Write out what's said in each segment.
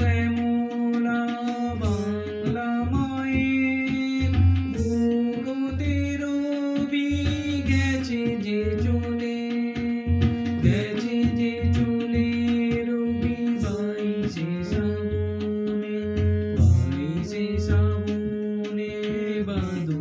আছে মোলা বাংলা মায়ের বুকুতে গেছে যে চলে, গেছে যে চলে রবি বাইশে সামনে বাইশে সামনে বাদু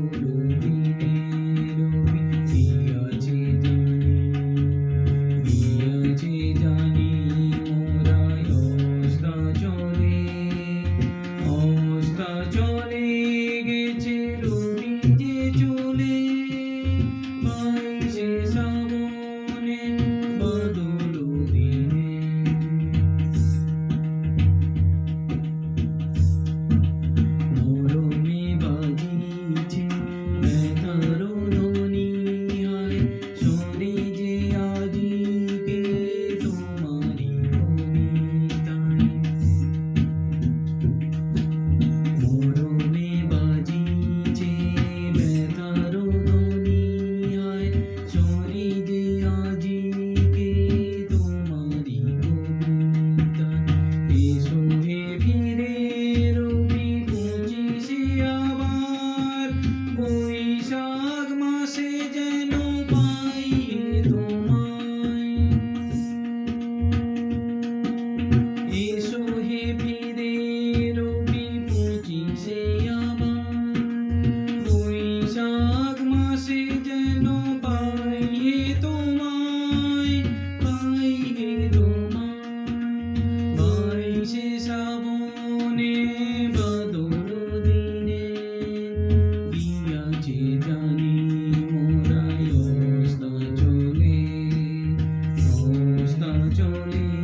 You.